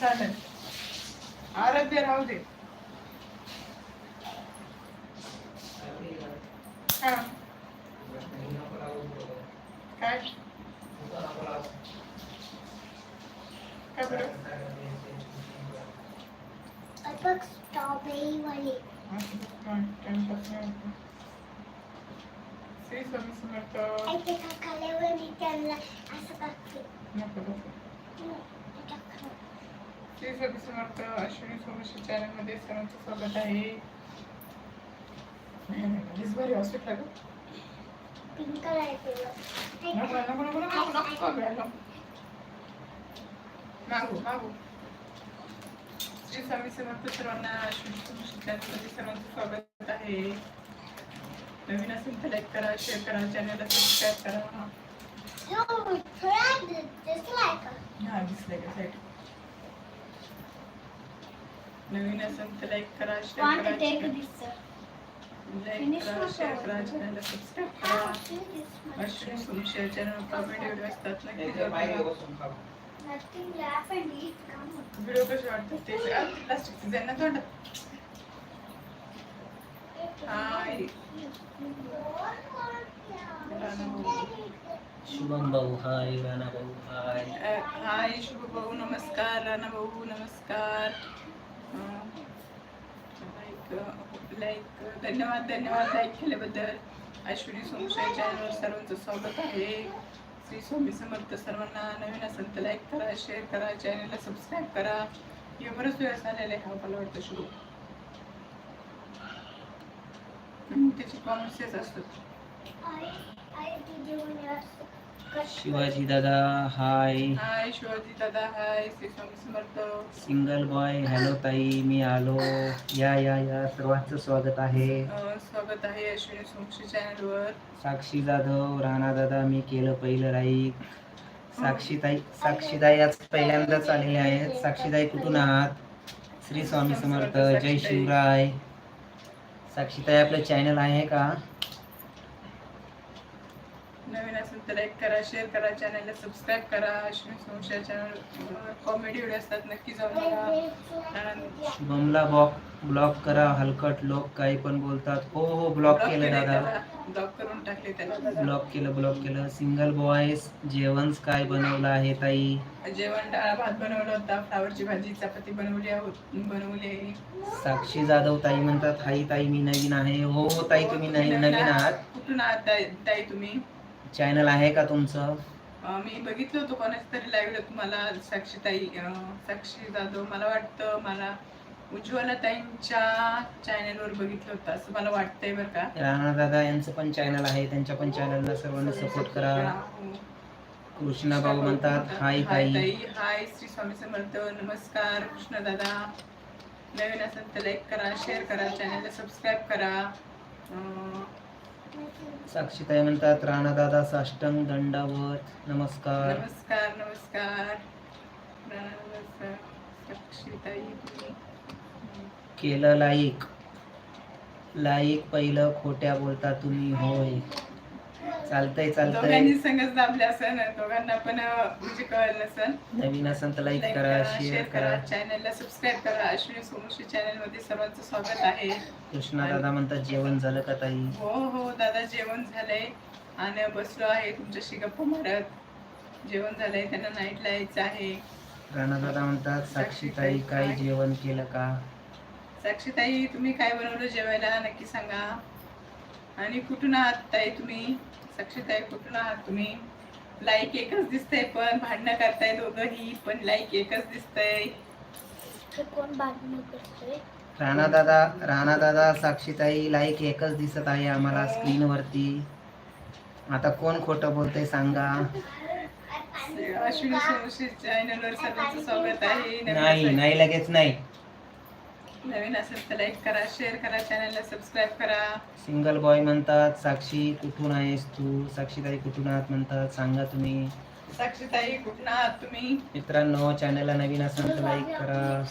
चालेल. आरोग्य राहू दे. हा. काय? काय बरं? बघ स्ट्रॉबेरी वाली श्री स्वामी समर्थ. ऐके का खाल्यावर मी त्यांना असं नको श्री स्वामी समर्थ अश्विनी सोमेश्वर चॅनलमध्ये सर्वांचं स्वागत आहे. बरी हॉस्पिटल पिंक कलर आहे नको नको नको नको नको घ्यायला मागू मागू. श्री स्वामी समर्थ सर्वांना अश्विनी सोमेश्वर चॅनलमध्ये सर्वांचं स्वागत आहे. नवीन असेल तर लाईक करा शेअर करा चॅनलला सबस्क्राईब करा. No, हा दिसलंय का? साईड नवीन असेल तर लाईक करा शेअर करा. लाईक शेअर चॅनलला सबस्क्राईब अश्विनी चॅनल व्हिडिओ असतात नक्की. व्हिडिओ कसे वाटतात ते तोंडात हाय शुभम भाऊ हाय राणा भाऊ हाय हाय शुभ भाऊ नमस्कार राणा भाऊ नमस्कार. लाईक लाईक uh, धन्यवाद धन्यवाद लाईक केल्याबद्दल. अश्विनी सोमशाही चॅनलवर सर्वांचं स्वागत आहे. श्री स्वामी समर्थ सर्वांना नवीन असेल तर लाईक करा शेअर करा चॅनलला सबस्क्राईब करा. हे बरंच वेळेस आलेलं आहे हा मला वाटतं शुरू त्याचे कॉमेंट्स असतात. शिवाजी दादा हाय हाय शिवाजी दादा hi Shri Swami Samarth. Single boy hello ताई मी आलो. या या या सर्वांचं स्वागत आहे. स्वागत आहे अश्विनी सोमशी चॅनलवर साक्षी जाधव राणा दादा मी केलं पहिलं राईक साक्षीताई साक्षीताई आज पहिल्यांदाच आलेले आहेत. साक्षीताई कुठून आहात? श्री स्वामी समर्थ जय शिवराय. साक्षीताई आपलं चॅनल आहे का नवीन असेल तर लाईक करा शेअर करा चॅनलला सबस्क्राईब करा. Ashwini Somshi channel comedy video असतात नक्की जाऊन बघा. आणि शुभमला ब्लॉक ब्लॉक करा हलकट लोक काही पण बोलतात. हो हो ब्लॉक केलं दादा. block करून टाकले त्याला. ब्लॉक केलं ब्लॉक केलं. सिंगल बॉयज जेवण काय बनवलं आहे ताई? जेवण डाळ भात बनवला होता. फ्लावरची भाजी चपाती बनवली आहोत बनवली आहे. साक्षी जाधव ताई म्हणतात हाई ताई मी नवीन आहे. हो हो ताई तुम्ही नवीन नवीन आहात. कुठून आहात ताई- ताई तुम्ही? चॅनल आहे का तुमचं? मी बघितलं होतं कोणाच तरी लाईव्ह तुम्हाला साक्षीताई साक्षी जाधव मला वाटतं मला उज्ज्वला ताईंच्या चॅनलवर बघितलं होतं असं मला वाटतंय बरं का. राणा दादा यांचं पण चॅनल आहे त्यांच्या पण चॅनलला सर्वांना सपोर्ट करा. हो. कृष्णा भाऊ म्हणतात हाय ताई. हाय श्री स्वामी समर्थ. नमस्कार कृष्ण दादा. नवीन असेल तर लाईक करा शेअर करा चॅनलला सबस्क्राईब करा. साक्षीताई म्हणतात राणा दादा साष्टंग दंडावत. नमस्कार. नमस्कार नमस्कार. साक्षीताई केलं लाईक. लाईक पहिलं खोट्या बोलता तुम्ही होय. चालतंय चालतंय. दोघांनी संगच दाबले असेल दोघांना पण अं, म्हणजे कळलं नसेल नवीन असेल तर लाईक करा शेअर करा. चॅनलला सबस्क्राईब करा. अश्विनी सोमशी चॅनलमध्ये सर्वांचं स्वागत आहे. कृष्णा दादा म्हणतात जेवण झालं का ताई? हो हो दादा जेवण झालंय. आणि बसलो आहे तुमच्याशी गप्पा मारत. जेवण झालंय त्यांना नाईटला यायचं आहे. राणा दादा म्हणतात साक्षीताई काय? जेवण केलं का? साक्षीताई तुम्ही काय बनवलं जेवायला? नक्की सांगा. आणि कुठून आहात ताई तुम्ही? साक्षीताई कुठून आहात तुम्ही? लाईक एकच दिसतंय पण भांडणं करताय दोघंही पण लाईक एकच दिसतंय. हे कोण भांडणं करतोय? राणा दादा राणा दादा साक्षीताई लाईक एकच दिसत आहे आम्हाला स्क्रीन वरती. आता कोण खोटं बोलतंय सांगा. अश्विनी सोमशी चॅनलवर सर्वांचं स्वागत आहे. नाही नाही लगेच नाही. नवीन असेल तर लाईक करा शेअर करा चॅनलला सबस्क्राईब करा. सिंगल बॉय म्हणतात साक्षी कुठून आहेस तू? साक्षीताई कुठून आहात म्हणतात सांगा तुम्ही. साक्षीताई कुठून आहात तुम्ही? मित्रांनो चॅनलला नवीन असेल तर लाईक करा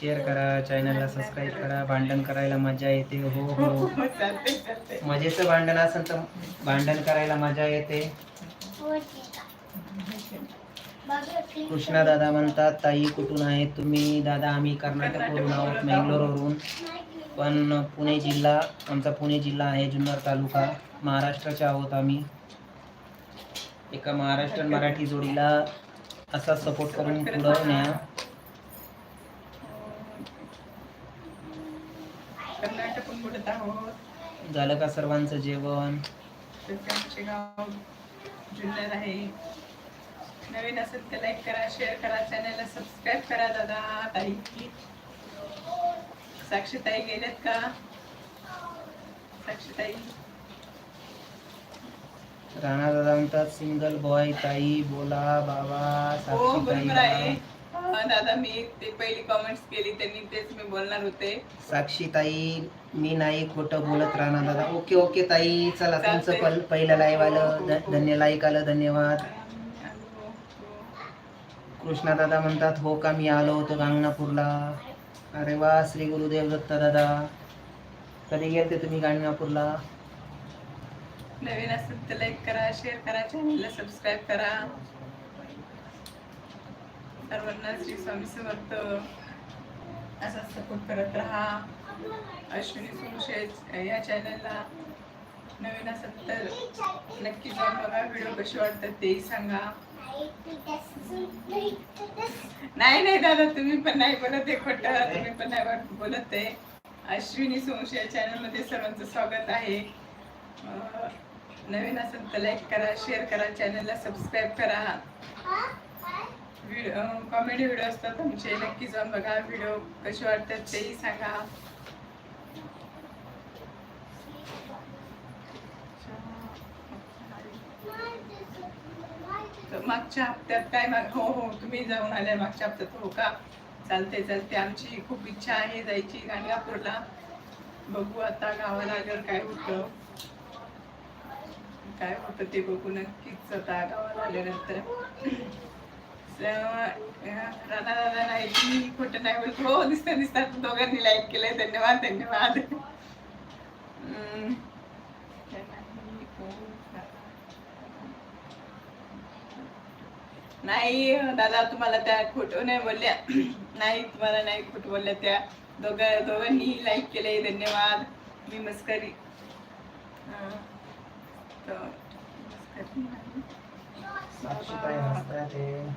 शेअर करा चॅनलला सबस्क्राईब करा. भांडण करायला मजा येते हो हो. चालते चालते मजेचं भांडण असेल तर भांडण करायला मजा येते. आहे. कृष्णा दादा म्हणतात ताई कुठून आहेत तुम्ही? दादा आम्ही कर्नाटकवरून आहोत मँगलोरवरून. पण पुणे जिल्हा आमचा पुणे जिल्हा आहे जुन्नर तालुका. महाराष्ट्राचे आहोत आम्ही. एका महाराष्ट्र मराठी जोडीला असा सपोर्ट करून पुढं न्या. झालं का सर्वांचं जेवण? आहे. नवीन असेल तर लाईक करा शेअर करा चॅनलला सबस्क्राईब करा दादा. ताई. साक्षीताई गेल्यात का? साक्षीताई. राणा दादा म्हणतात सिंगल बॉय ताई बोला बाबा हो बरोबर आहे. हा, दादा मी ते पहिली कॉमेंट्स केली त्यांनी तेच मी बोलणार होते. साक्षी ताई मी नाही खोटं बोलत राणा दादा. ओके ओके ताई. चला तुमचं. पल पहिलं लाईव्ह आलं. ध- धन्य लाईक आलं धन्यवाद. कृष्णा दादा म्हणतात हो का मी आलो होतो गांगणापूरला. अरे वा श्री गुरुदेव दत्त दादा कधी गेलते तुम्ही गांगणापूरला? नवीन असेल तर लाईक करा शेअर करा चॅनलला सबस्क्राईब करा. सर्वांना श्री स्वामी समर्थ. असा सपोर्ट करत राहा. अश्विनी सुरुशे या चॅनलला नवीन असेल तर नक्की जाऊन बघा. व्हिडिओ कशी वाटतात तेही सांगा. नाही नाही दादा तुम्ही पण नाही बोलत आहे खोट. तुम्ही पण नाही बोलत आहे. अश्विनी सोमशी या चॅनलमध्ये सर्वांचं स्वागत आहे. नवीन असेल तर लाईक करा शेअर करा चॅनलला सबस्क्राईब करा. व्हिडिओ कॉमेडी व्हिडिओ असतात आमचे. नक्की जाऊन बघा. व्हिडिओ कसे वाटतात तेही सांगा. तर मागच्या हप्त्यात काय माग हो हो तुम्ही जाऊन आले मागच्या हप्त्यात. हो का? चालते चालते आमची खूप इच्छा आहे जायची. गाणगापूरला बघू आता गावाला जर काय होतं. काय होतं ते बघू नक्कीच. आता गावाला आल्यानंतर. राणा दादा नाही मी खोटं नाही बोलत. हो दिसतं दिसतात दोघांनी लाईक केलंय. धन्यवाद धन्यवाद. नाही दादा तुम्हाला त्या खोटं नाही बोलल्या. नाही तुम्हाला नाही खोटं बोलल्या त्या. दोघा दोघांनी लाईक केले धन्यवाद. मी मस्करी.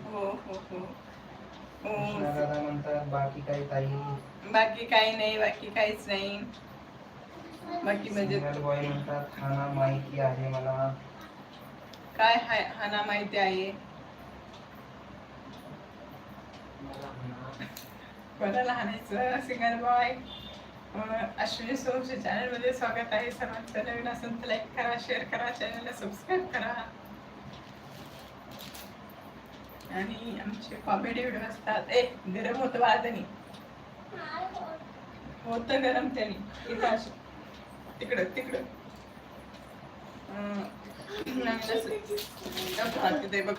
हो. हो. हो हो बाकी काही ताई. बाकी काही नाही बाकी काहीच नाही. बाकी म्हणजे बॉय म्हणतात हा ना माहिती आहे मला. काय हाय हा ना माहिती आहे? कोणाला लहानाचं सिंगर बॉय अश्विनी सोमच्या चॅनलमध्ये स्वागत आहे सर्वांचं. नवीन असेल तर लाईक करा शेअर करा चॅनलला सबस्क्राईब करा. आणि आमचे कॉमेडी व्हिडिओ असतात. ए गरम होतं वाजनी होतं गरम त्याने. इथं तिकडं तिकडं. नवीन असं. बघ.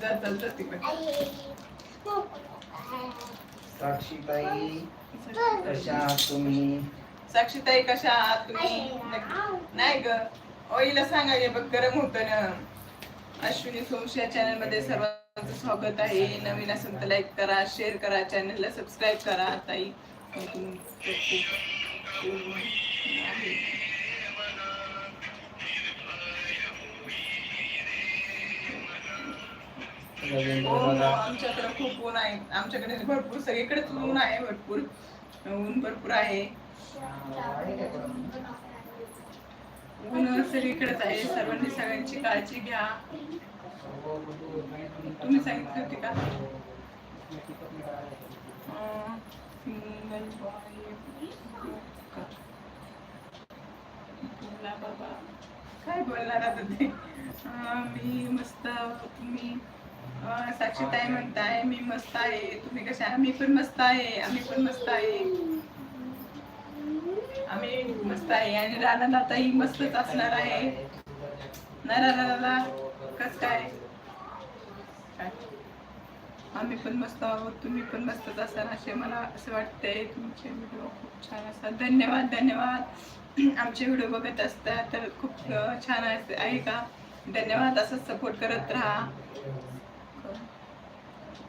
जा चल जा तिकडं. आई. साक्षी ताई कशा आहात तुम्ही? साक्षीताई कशा आहात तुम्ही? नाही ग. ओईला सांगा हे बघ गरम होतं ना. अश्विनी सोमशी या चॅनलमध्ये सर्वांचं स्वागत आहे. नवीन असेल तर लाईक करा शेअर करा चॅनलला सबस्क्राईब करा ताई. हो हो, आमच्याकडे खूप ऊन आहे. आमच्याकडे भरपूर सगळीकडेच ऊन आहे भरपूर. ऊन भरपूर आहे. ऊन सगळीकडेच आहे. सर्वांनी सगळ्यांची काळजी घ्या. तुम्ही सांगितली होती का? अं. बोला बाबा काय बोलणार आता ते? अं, मी मस्त तुम्ही अं, साक्षीताई म्हणताय मी मस्त आहे. तुम्ही कशा? मी पण मस्त आहे. आम्ही पण मस्त आहे. आम्ही मस्त आहे. आणि राणा ताई मस्तच असणार आहे. ना राणा कस काय? आम्ही पण मस्त आहोत. तुम्ही पण मस्तच असाल असे मला असं वाटतंय. तुमचे व्हिडिओ खूप छान असतात. धन्यवाद धन्यवाद. आमचे व्हिडिओ बघत असतात तर खूप छान आहे का? धन्यवाद. असं सपोर्ट करत राहा.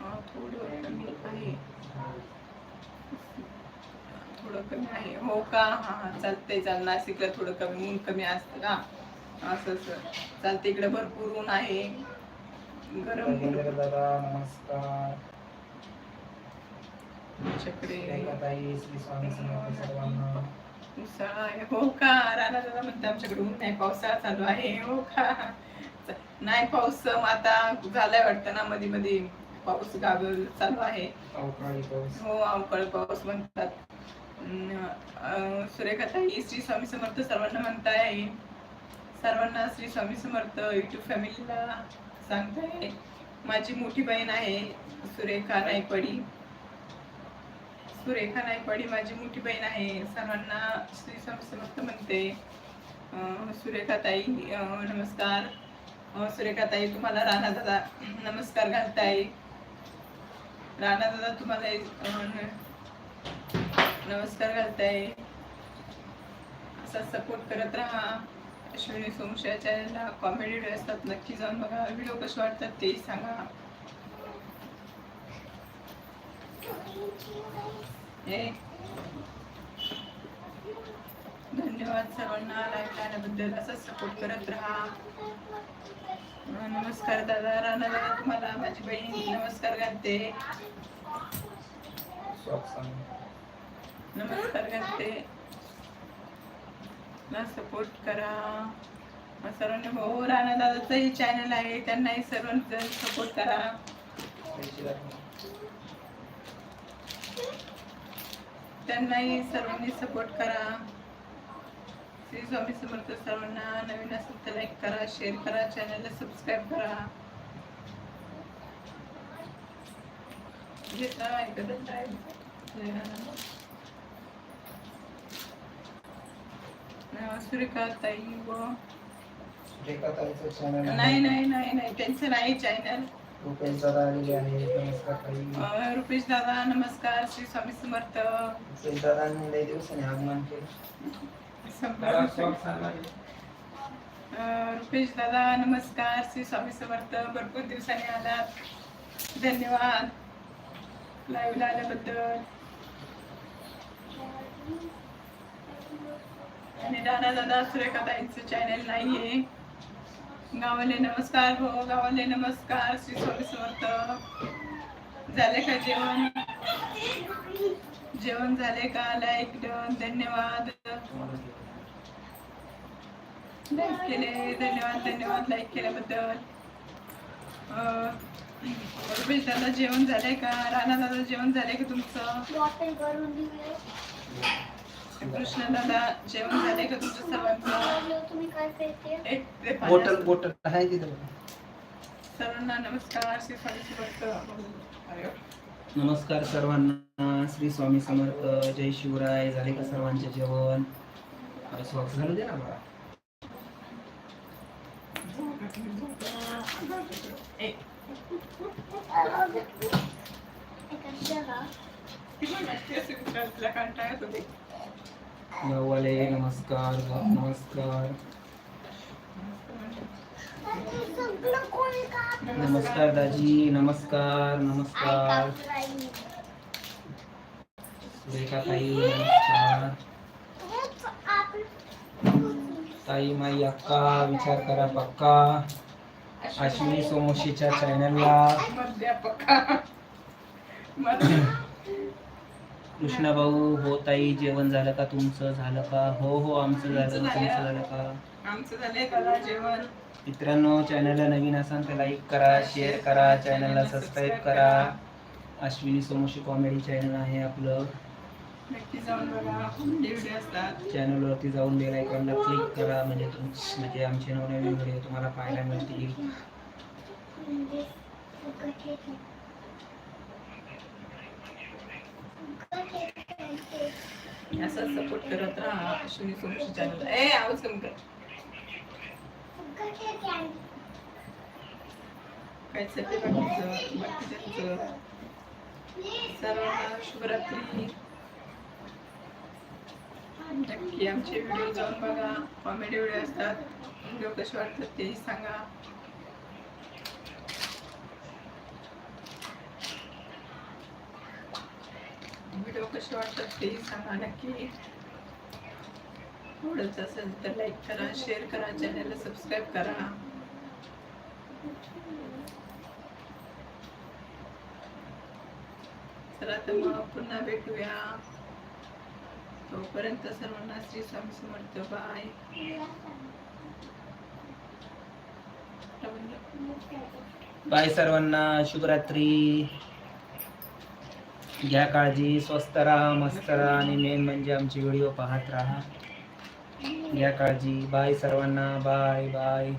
थोडं कमी आहे. थोडं कमी आहे. हो का? हा हा चालतंय चाल. नाशिकला थोडं कमी ऊन कमी असतं का असं असं. चालतं इकडे भरपूर ऊन आहे. गरम नमस्कार. मुसळ आहे. हो का? राणा दादा म्हणते आमच्याकडे ऊन नाही पावसाळा चालू आहे. हो का? नाही पाऊस आता झालाय वाटतं ना मध्ये मध्ये पाऊस गाव चालू आहे. हो अवकाळी पाऊस म्हणतात. सुरेखाताई श्री स्वामी समर्थ सर्वांना म्हणताय. सर्वांना श्री स्वामी समर्थ युट्यूब फॅमिलीला सांगताय. माझी मोठी बहीण आहे सुरेखा नायकवाडी सुरेखा नायकवाडी माझी मोठी बहीण आहे. सर्वांना श्री स्वामी समर्थ म्हणते. सुरेखाताई नमस्कार. सुरेखाताई तुम्हाला राणा दादा नमस्कार घालताय. राणा दादा तुम्हाला नमस्कार घालताय. असा सपोर्ट करत राहा. अश्विनी सोमशा चॅनलला कॉमेडी व्हिडिओ असतात. नक्की जाऊन बघा. व्हिडिओ कसे वाटतात तेही सांगा. हे. धन्यवाद सर्वांना. लाईव्ह आल्याबद्दल असा सपोर्ट करत राहा. नमस्कार दादा राणा दादा तुम्हाला माझी बहीण नमस्कार घालते. नमस्कार करते ना सपोर्ट करा. मग सर्वांनी हो राणा दादाचंही चॅनल आहे त्यांनाही सर्वांजण सपोर्ट करा. त्यांनाही सर्वांनी सपोर्ट करा. श्री स्वामी समर्थ सर्वांना नवीन असेल तर लाईक करा शेअर करा चॅनलला सबस्क्राईब करा. ऐकत सुरेखा ताई व. नाही नाही नाही नाही. त्यांचं नाही चॅनल रुपेश दादा नमस्कार दादा श्री स्वामी समर्थ. लई दिवसांनी आगमन केलं. रुपेश दादा नमस्कार. श्री स्वामी समर्थ भरपूर दिवसांनी आलात. धन्यवाद. लाईव्हला आल्याबद्दल. आणि दादा दादा सुरेखा ताईंचं चॅनल नाहीये. गावाले नमस्कार हो गावाले नमस्कार. श्री स्वामी समर्थ. झाले का जेवण? जेवण झाले का? लाईक डन धन्यवाद. लाईक केले धन्यवाद धन्यवाद. लाईक केल्याबद्दल. अं, रुपेश दादा जेवण झालंय का? राणा दादा जेवण झालंय का तुमचं? कृष्ण दादा जेवण झालंय का तुमचं सर्वांचं? ते. बोटल बोटल आहे सर्वांना नमस्कार श्री स्वामी समर्थ. नमस्कार सर्वांना. श्री स्वामी समर्थ. जय शिवराय. झाले का सर्वांचे जेवण? घालू दे ना मला ए, नमस्कार नमस्कार. नमस्कार दाजी नमस्कार नमस्कार. सुरेखा ताई नमस्कार. ताई माई अक्का विचार करा पक्का. अश्विनी सोमोशीच्या चॅनलला. कृष्णा भाऊ हो ताई जेवण झालं का तुमचं? झालं का? हो हो आमचं झालं. तुमचं झालं का? आमचं झालंय कला जेवण. मित्रांनो चॅनलला नवीन असाल तर लाईक करा शेअर करा चॅनलला सबस्क्राईब करा. अश्विनी सोमोशी कॉमेडी चॅनल आहे आपलं. नक्की जाऊन बघा. कॉमेडी व्हिडिओ असतात चॅनलवरती जाऊन बेल आयकॉनला क्लिक करा म्हणजे तुम म्हणजे आमचे नवनवीन व्हिडिओ तुम्हाला पाहायला मिळतील. असं सपोर्ट करत राहा. अश्विनी सोमशी चॅनल ए आवाज कमी कर. काय चाललंय बाकीचं? बाकीच्यांचं सर्वांना शुभरात्री. नक्की आमचे व्हिडिओ जाऊन बघा. कॉमेडी व्हिडिओ असतात. व्हिडिओ कसे वाटतात तेही सांगा. व्हिडिओ कसे वाटतात तेही सांगा नक्की. आवडत असेल तर लाईक करा शेअर करा चॅनलला सबस्क्राईब करा. चला तर मग पुन्हा भेटूया. तोपर्यंत सर्वांना श्री स्वामी समर्थ. बाय बाय सर्वांना. शुभरात्री. घ्या काळजी स्वस्त राहा मस्त राहा आणि मेन म्हणजे आमचे व्हिडिओ पाहत राहा. घ्या काळजी. बाय सर्वांना. Bye bye